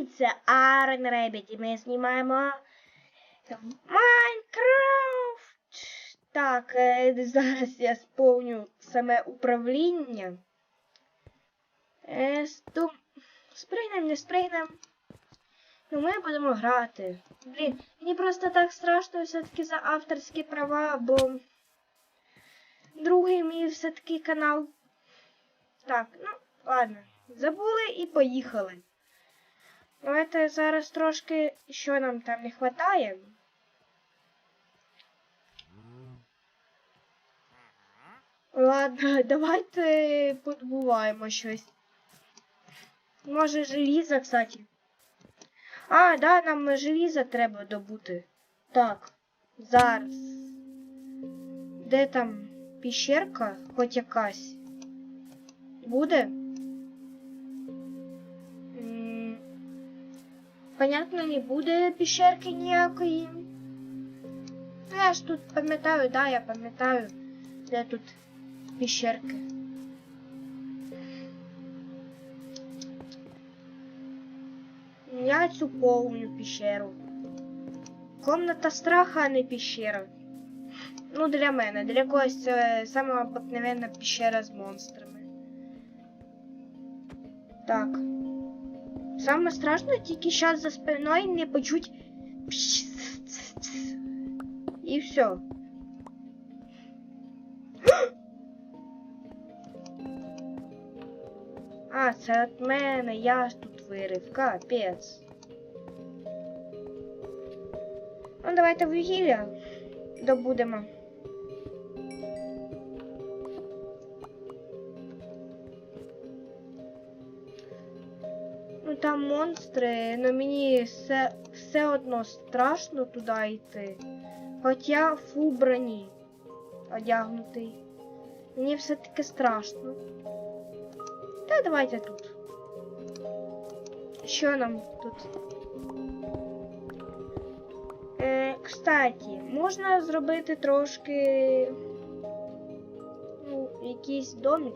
Це Арен Ребіт, і ми знімаємо Майнкрафт. Так, е, зараз я сповню саме управління. Е, стум... Спригнем, не спригнем. Ну, ми будемо грати. Блін, мені просто так страшно все-таки за авторські права, бо другий мій все-таки канал. Так, ну, ладно. Забули і поїхали. Давайте зараз трошки, що нам там не вистачає. Ладно, давайте подбуваємо щось. Може желізо, кстати. А, да, нам желізо треба добути. Так, зараз. Де там піщерка? Хоч якась? Буде? Понятно, не буде піщерки ніякої. Ну, я ж тут пам'ятаю, да, я пам'ятаю, де тут піщерки. Я цю повню піщеру. Комната страха, а не піщера. Ну, для мене. Для когось це сама обикновенна піщера з монстрами. Так. Саме страшно тільки зараз за спиною не почуть. І все. А, це від мене, я ж тут вирив, капець. Ну, давайте вугілля добудемо. Монстри, але мені все, все одно страшно туди йти. Хоча фу броні одягнутий. Мені все-таки страшно. Та давайте тут. Що нам тут? Е, кстати, можна зробити трошки ну, якийсь домик.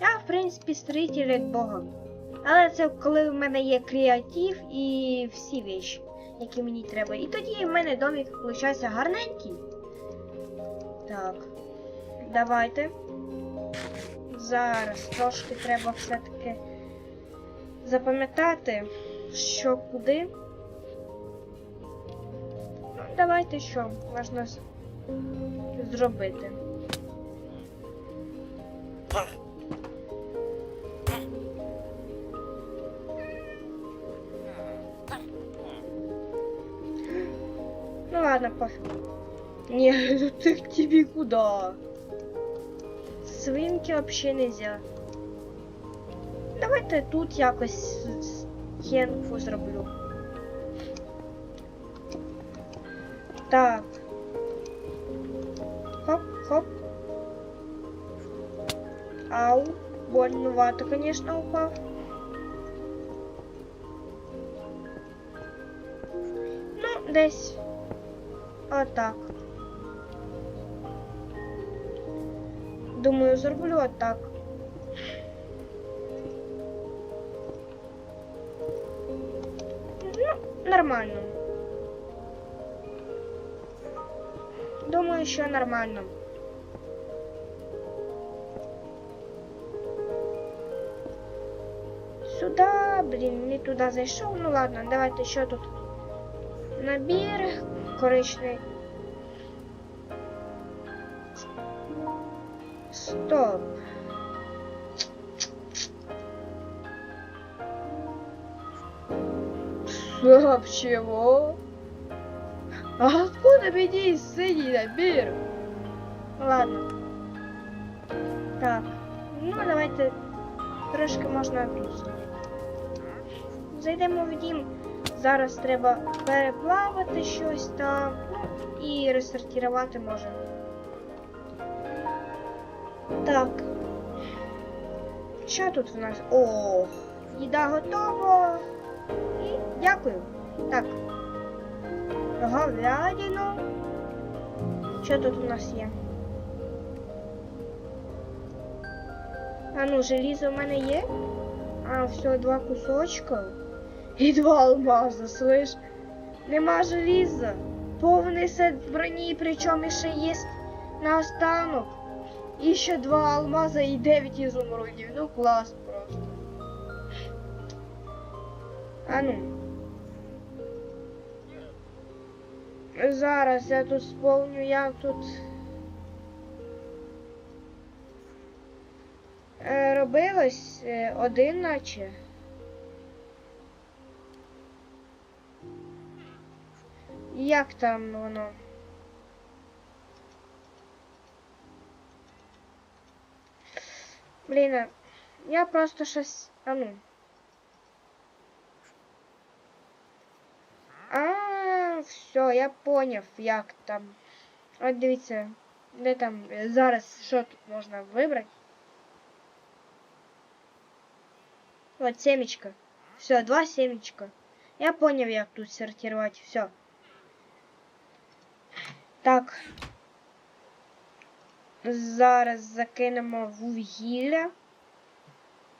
Я, в принципі, строитель як Бога. Але це коли в мене є креатив і всі віші, які мені треба. І тоді в мене домик виходить гарненький. Так. Давайте. Зараз трошки треба все-таки запам'ятати, що куди. Давайте що можна зробити. Пофиг. Не, ну ты к тебе куда? Свинки вообще нельзя. Давайте тут якось стінку зроблю. Так. Хоп, хоп. Ау. Больновато, конечно, упав. Ну, десь. Отак. Думаю, зроблю отак. Ну, нормально. Думаю, що нормально. Сюда, блін, не туди зайшов. Ну ладно, давайте що тут. Набір коричний. Стоп. Стоп, чего? А откуда мне синий набір? Ладно. Так. Ну, давайте трошки можна тут. Зайдемо в дім. Зараз треба переплавати щось там ну, і ресортувати може. Так. Що тут в нас? О, їда готова. І дякую. Так. Говядину. Що тут у нас є? А ну, желізо в мене є? А, все, два кусочка. І два алмаза, слышь. Нема желіза. Повний сет броні, причому ще є наостанок. І ще два алмаза і дев'ять ізумрудів. Ну клас просто. А ну. Зараз я тут сповню, як тут. Е, робилось е, один наче. Як там воно? Блін, а я просто щось. А ну. А, все, я поняв, як там. От дивіться, де там зараз що тут можна вибрати. Вот семечко. Все, два семечка. Я понял, як тут сортировать. Все. Так. Зараз закинемо вугілля.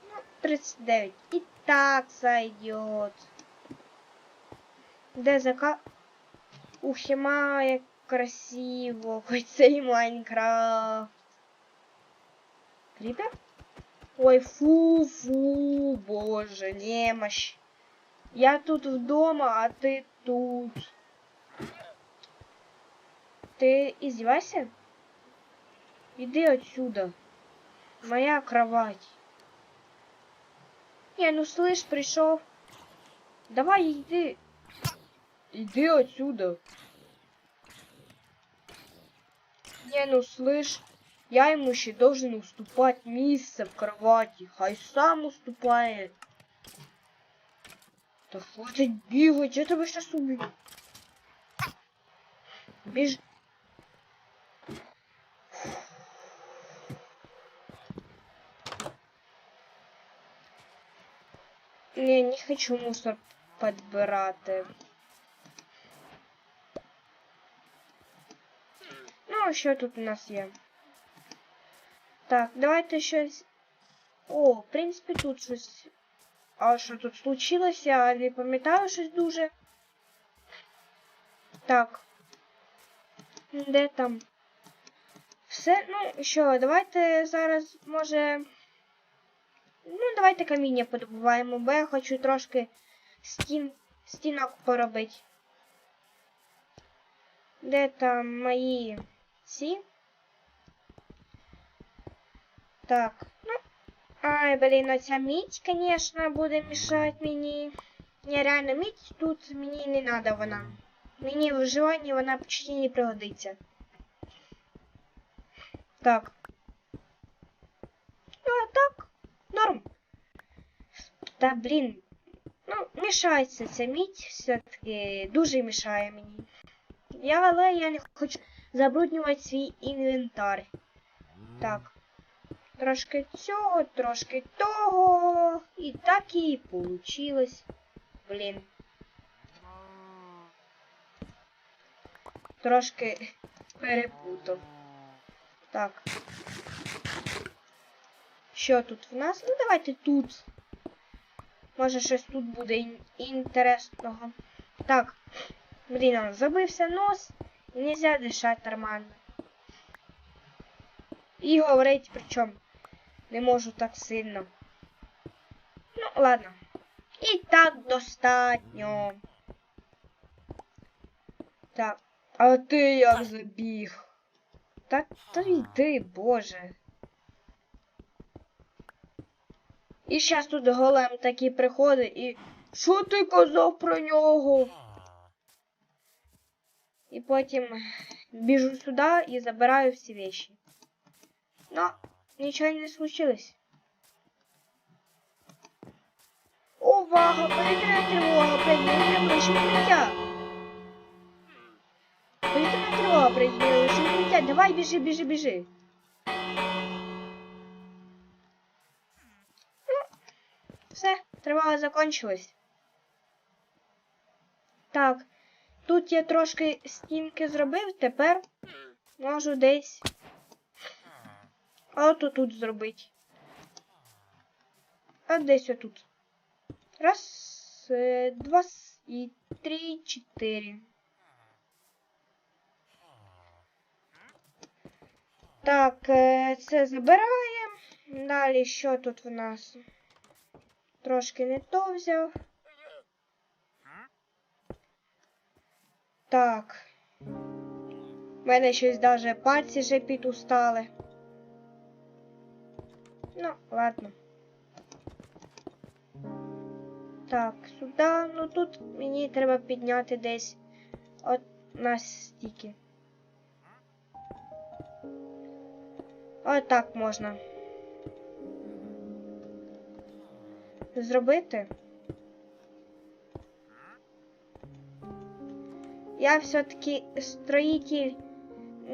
Ну, 39. І так зайдет. Де зака... Ух, яма, красиво. Хоч цей Майнкрафт. Кріпер? Ой, фу, фу, боже, немощь. Я тут вдома, а ты тут. Ты издевайся? Иди отсюда. Моя кровать. Не, ну слышь, пришел. Давай иди. Иди отсюда. Не, ну слышь. Я ему еще должен уступать место в кровати. Хай сам уступает. Да хватит бегать, я тебя сейчас убью. Беж... Не, не хочу мусор подбирати. Ну, що тут у нас є? Так, давайте щось. О, в принципі, тут щось. А що тут случилося? Я не пам'ятаю щось дуже. Так. Де там? Все, ну що, давайте зараз, може. Ну, давайте каміння подобуваємо, бо я хочу трошки стін... стінок поробити. Де там мої ці? Так, ну. Ай, блін, оця мідь, конечно, буде мішати мені. Не, реально, мідь тут мені не надо вона. Мені в виживанні вона почти не пригодиться. Так. Та, блін. Ну, мішається ця мідь, все-таки дуже мішає мені. Я, але я не хочу забруднювати свій інвентар. Так. Трошки цього, трошки того. І так і получилось. Блін. Трошки перепутав. Так. Що тут в нас? Ну давайте тут. Може щось тут буде ін інтересного. Так. Блін, забився нос. І нельзя дишати нормально. І говорить причому. Не можу так сильно. Ну, ладно. І так достатньо. Так. А ти як забіг? Так то йди, боже. І зараз тут голем такий приходить і. Що ти казав про нього? І потім біжу сюди і забираю всі вещи. Но нічого не случилось. Увага! Повітряна тривога! Прийняли лише укриття! Повітряна тривога! Прийняли лише укриття! Давай біжи, біжи, біжи! Тривога закончилась. Так, тут я трошки стінки зробив, тепер можу десь от тут зробити. А десь отут. Раз, е, два і три, чотири. Так, е, це забираємо. Далі що тут в нас? Трошки не то взяв. Так. У мене щось даже пальці вже підустали. Ну, ладно. Так, сюди. Ну тут мені треба підняти десь от на стільки. Отак можна. Зробити. Я все-таки строїтель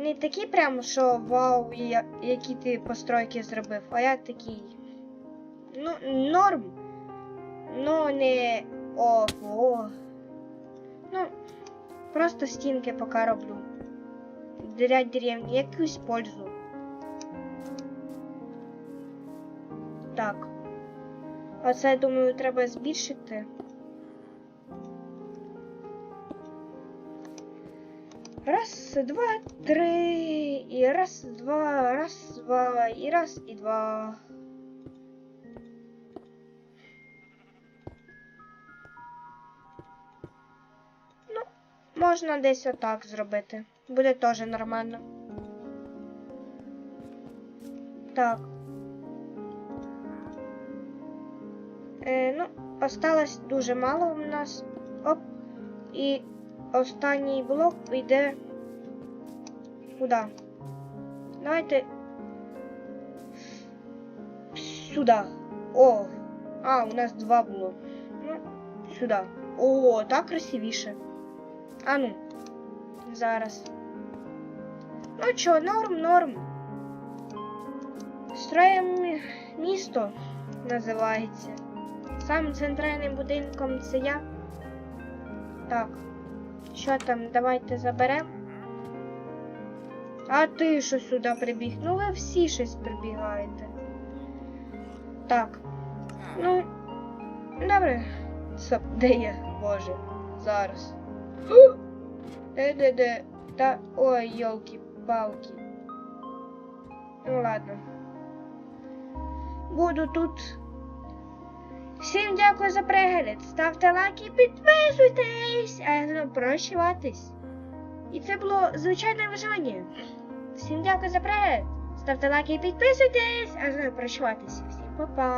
не такий прямо, що вау, я- які ти постройки зробив, а я такий. Ну, норм. Ну, не ого. Ну, просто стінки поки роблю. Для деревні, якусь пользу. Так. А це, думаю, треба збільшити. Раз, два, три. І раз, два, раз, два, і раз, і два. Ну, можна десь отак зробити. Буде теж нормально. Так. Е, ну, осталось дуже мало у нас. Оп. І останній блок йде куди? Давайте сюди. О! А, у нас два було. Ну, сюди. О, так красивіше. А ну, зараз. Ну чо, норм, норм. Строїмо місто називається. Самим центральним будинком це я. Так. Що там, давайте заберемо. А ти що сюди прибіг? Ну ви всі щось прибігаєте. Так. Ну. Добре. Стоп, де я? Боже. Зараз. Фу! Де де де? Та. Ой, йолки-палки. Ну ладно. Буду тут. Всім дякую за перегляд. Ставте лайки, підписуйтесь, а я буду прощаватись. І це було звичайне виживання. Всім дякую за перегляд. Ставте лайки і підписуйтесь, а я буду прощаватись. Всім па-па.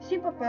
Всім па-па.